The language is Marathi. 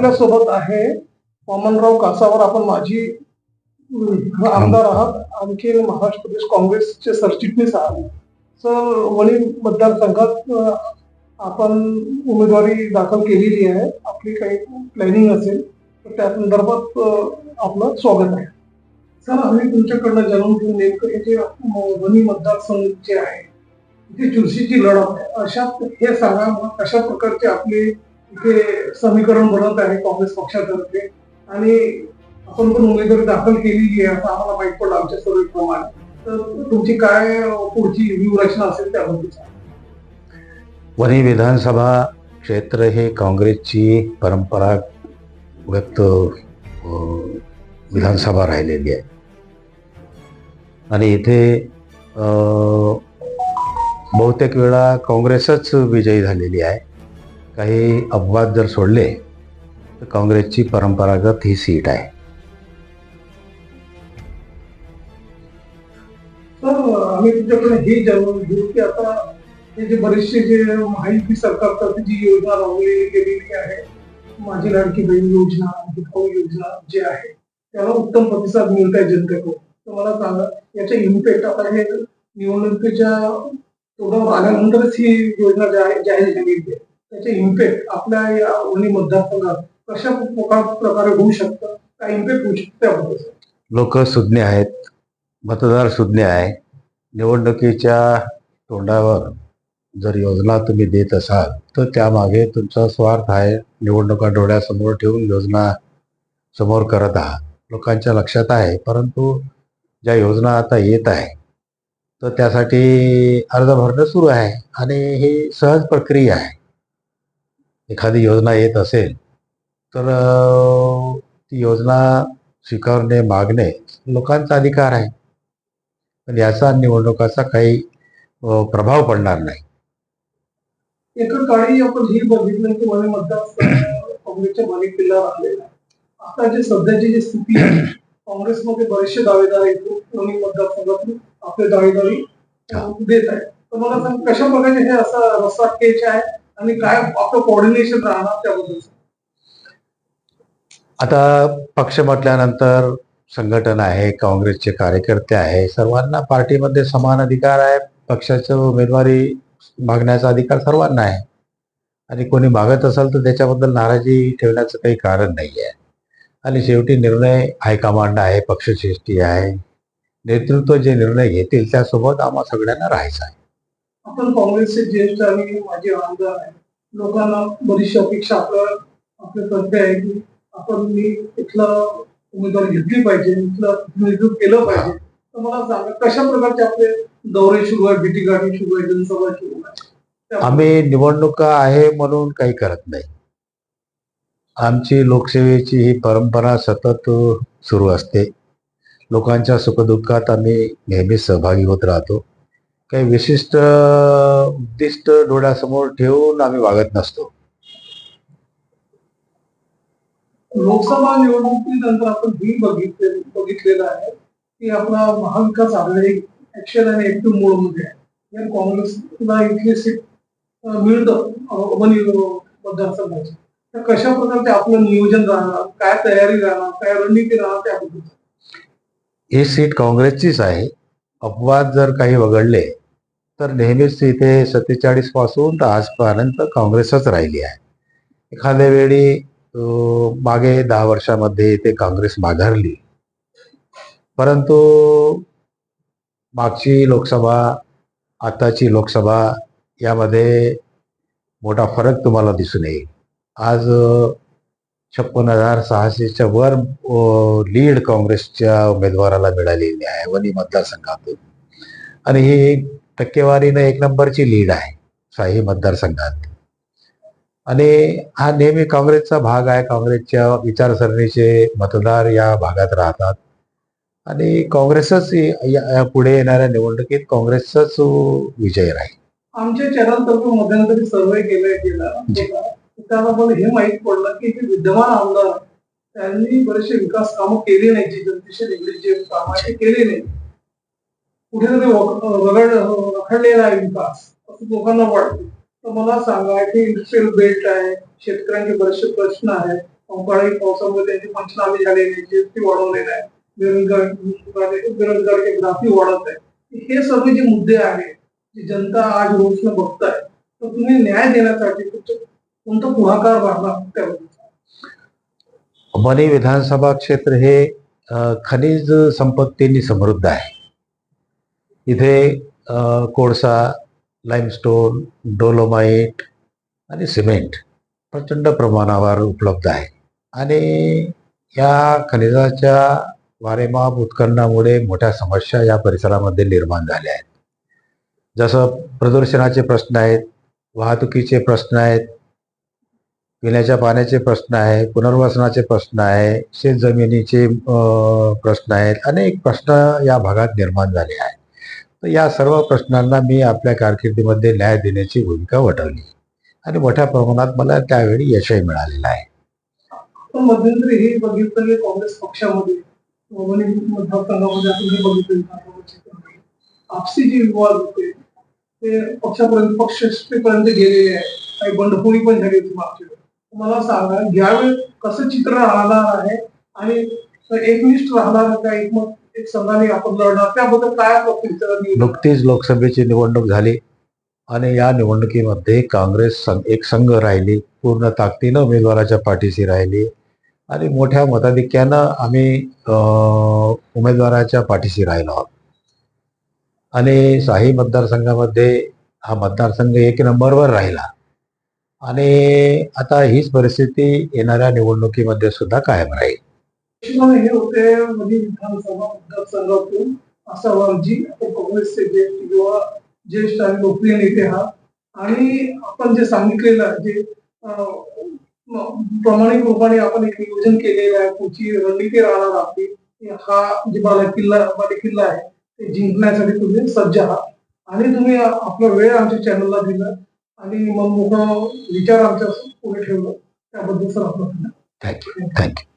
आपल्यासोबत आहे वामनराव कासावर. आपण माझी आमदार आहात. आणखी महाराष्ट्र प्रदेश काँग्रेसचे सरचिटणीस आहात. सर वणी मतदारसंघात आपण उमेदवारी दाखल केलेली आहे. आपली काही प्लॅनिंग असेल तर त्या संदर्भात आपलं स्वागत आहे. सर आम्ही तुमच्याकडनं जाणून घेऊन नेमकं हे जे वणी मतदारसंघ जे आहे ते चुरशीची लढत आहे. अशा हे सांगा कशा प्रकारचे आपले इथे समीकरण बनवत आहे काँग्रेस पक्षातर्फे. आणि आपण पण उमेदवारी दाखल केलेली आहे असं आम्हाला माहीत पडलं आमच्या सर्वेप्रमाणे. तर तुमची काय पुढची व्यूहरचना असेल त्याबद्दल वणी विधानसभा क्षेत्र हे काँग्रेसची परंपरागत विधानसभा राहिलेली आहे. आणि इथे बहुतेक वेळा काँग्रेसच विजयी झालेली आहे. काही अपवाद जर सोडले तर काँग्रेसची परंपरागत ही सीट आहे. आम्ही तुमच्याकडे हे जाणून घेऊ की आता हे जे बरेचसे जे महायुती सरकारतर्फे जी योजना राबवलेली गेलेली आहे माझी लाडकी बहीण योजना भाऊ योजना जे आहे त्याला उत्तम प्रतिसाद मिळत आहे जनतेकडून. तर मला सांगा याचा इम्पॅक्ट आता हे निवडणुकीच्या तोंडावर आल्यानंतरच ही योजना जाहीर जाहीर झालेली आहे. त्याचे इम्पॅक्ट आपल्या या ओली मतदारसंघात कशा प्रकारे होऊ शकतं काय इम्पॅक्ट होऊ शकतं लोक सुज्ञ आहेत मतदार सुज्ञ आहे. निवडणुकीच्या तोंडावर जर योजना तुम्ही देत असाल तर त्यामागे तुमचा स्वार्थ आहे. निवडणुका डोळ्यासमोर ठेवून योजना समोर करत आहात. लोकांच्या लक्षात आहे परंतु ज्या योजना आता येत आहे तर त्यासाठी अर्ज भरणं सुरू आहे. आणि ही सहज प्रक्रिया आहे. एखादी योजना येत असेल तर ती योजना स्वीकारणे मागणे लोकांचा अधिकार आहे. पण याचा निवडणुकाचा काही प्रभाव पडणार नाही. एका काळी आपण हे बघितलं की मध्ये मतदारसंघ काँग्रेसच्या मालिकेला राहिलेला आहे. आता जे सध्याची जी स्थिती आहे काँग्रेसमध्ये बरेचसे दावेदार आहेत दोन्ही मतदारसंघातून आपले दावेदारी देत आहेत. तर मला सांग कशा प्रकारे हे असं रस्ता केच आहे? आणि काय आपलं कोऑर्डिनेशन राहणार त्याबद्दल? आता पक्ष म्हटल्यानंतर संघटन आहे काँग्रेसचे कार्यकर्ते आहे सर्वांना पार्टीमध्ये समान अधिकार आहे पक्षाचं उमेदवारी मागण्याचा अधिकार सर्वांना आहे. आणि कोणी मागत असेल तर त्याच्याबद्दल नाराजी ठेवण्याचं काही कारण नाही आहे आणि शेवटी निर्णय हायकमांड आहे पक्षश्रेष्ठी आहे. नेतृत्व जे निर्णय घेतील त्यासोबत आम्हा सगळ्यांना राहायचं आहे. आपण काँग्रेसचे ज्येष्ठ आणि माझे आमदार आहे. लोकांना बरीचशी अपेक्षा आपल्या आपल्या तथ्य आहे की आपण मी इथला उमेदवार घेतली पाहिजे इथलं प्रतिनिधित्व केलं पाहिजे. तर मला सांगा कशा प्रकारचे आपले दौरे सुरू आहे भेटी गाठी सुरू आहे जनसभा सुरू आहे? आम्ही निवडणुका आहे म्हणून काही करत नाही. आमची लोकसेवेची ही परंपरा सतत सुरू असते. लोकांच्या सुखदुःखात आम्ही नेहमी सहभागी होत राहतो. काही विशिष्ट उद्दिष्ट डोळ्यासमोर ठेवून आम्ही वागत नसतो. लोकसभा निवडणुकीनंतर आपण ही बघितले बघितलेलं आहे की आपला महाविकास आघाडी ऍक्शन आणि ऍक्टिव्ह मोडमध्ये आहे. या काँग्रेसला इथली सीट मिळतं मतदारसंघाची. तर कशा प्रकारचे आपलं नियोजन राहणार काय तयारी राहणार काय रणनीती राहणार त्याबद्दल? ही सीट काँग्रेसचीच आहे. अपवाद जर काही वगळले तर नेहमीच इथे सत्तेचाळीसपासून तर आजपर्यंत काँग्रेसच राहिली आहे. एखाद्या वेळी मागे दहा वर्षामध्ये इथे काँग्रेस माघारली. परंतु मागची लोकसभा आताची लोकसभा यामध्ये मोठा फरक तुम्हाला दिसून येईल. आज छप्पन हजार सहाशेच्या वर लीड काँग्रेसच्या उमेदवाराला मिळालेली आहे वनी मतदारसंघातून. आणि ही टक्केवारीने एक नंबरची लीड आहे शाही मतदारसंघात. आणि हा नेहमी काँग्रेसचा भाग आहे काँग्रेसच्या विचारसरणीचे मतदार या भागात राहतात. आणि काँग्रेसच या- पुढे येणाऱ्या निवडणुकीत काँग्रेसचाच विजय राहील. आमच्या चॅनलतर्फे मध्यंतरी सर्वे केला गेला. त्याला हे माहीत पडलं की जे विद्यमान आमदार त्यांनी बरेचसे विकास कामं केली नाही जी जनतेशी निगडीत जे काम केले नाही कुठेतरी वगळ रखडलेला आहे विकास. असं लोकांना वाटतं. तर मला सांगा की इंडस्ट्रियल बेल्ट आहे शेतकऱ्यांचे बरेचसे प्रश्न आहेत. अवकाळी पावसामुळे त्यांचे पंचनामे झालेले जीएसटी वाढवलेला आहे बेरोजगार बेरोजगारचे ग्राफी वाढत आहे हे सर्व जे मुद्दे आहेत जे जनता आज रोजनं बघताय तर तुम्ही न्याय देण्यासाठी कोणता पुढाकार राहणार त्याबद्दल मनी विधानसभा क्षेत्र हे खनिज संपत्तीने समृद्ध आहे. इथे कोळसा लाईमस्टोन डोलोमाईट आणि सिमेंट प्रचंड प्रमाणावर उपलब्ध आहे. आणि या खनिजाच्या वारेमाप उत्खननामुळे मोठ्या समस्या या परिसरामध्ये निर्माण झाल्या आहेत. जसं प्रदूषणाचे प्रश्न आहेत वाहतुकीचे प्रश्न आहेत पिण्याच्या पाण्याचे प्रश्न आहे पुनर्वसनाचे प्रश्न आहे शेतजमिनीचे प्रश्न आहेत अनेक प्रश्न या भागात निर्माण झाले आहेत. तर या सर्व प्रश्नांना मी आपल्या कारकिर्दीमध्ये न्याय देण्याची भूमिका वठवली. आणि मोठ्या प्रमाणात मला त्यावेळी यशही मिळालेलं आहे. पण मध्यंतरी हे बघितलं की काँग्रेस पक्षामध्ये. मतदारसंघामध्ये आपण हे बघितलं आपसी जे विवाद होते. ते पक्षापर्यंत पक्षपर्यंत गेलेले आहे. काही बंडखोरी पण झाली होती मागच्या मला सांगा यावेळी कसं चित्र राहणार आहे? आणि एकनिष्ठ राहणार का एक मग एक संघाने आपण लढणार. त्याबद्दल काय नुकतीच लोकसभेची निवडणूक झाली आणि या निवडणुकीमध्ये काँग्रेस एक संघ राहिली पूर्ण ताकदीनं उमेदवाराच्या पाठीशी राहिली आणि मोठ्या मताधिक्यानं आम्ही अं, उमेदवाराच्या पाठीशी राहिलो आहोत. आणि शाही मतदारसंघामध्ये हा मतदारसंघ एक नंबरवर राहिला. आणि आता हीच परिस्थिती येणाऱ्या निवडणुकीमध्ये सुद्धा कायम राहील. हे होते म्हणजे विधानसभा मतदारसंघातून असा आपण काँग्रेसचे जे किंवा ज्येष्ठ आणि लोकप्रिय नेते हा. आणि आपण जे सांगितलेलं जे प्रामाणिक रूपाने आपण एक नियोजन केलेलं आहे पुढची रणनीती राहणार आपली हा जे बाला किल्ला आहे ते जिंकण्यासाठी तुम्ही सज्ज आहात. आणि तुम्ही आपला वेळ आमच्या चॅनलला दिला आणि मग मोठा विचार आमच्या पुढे ठेवला. त्याबद्दल सर आपलं थँक्यू थँक्यू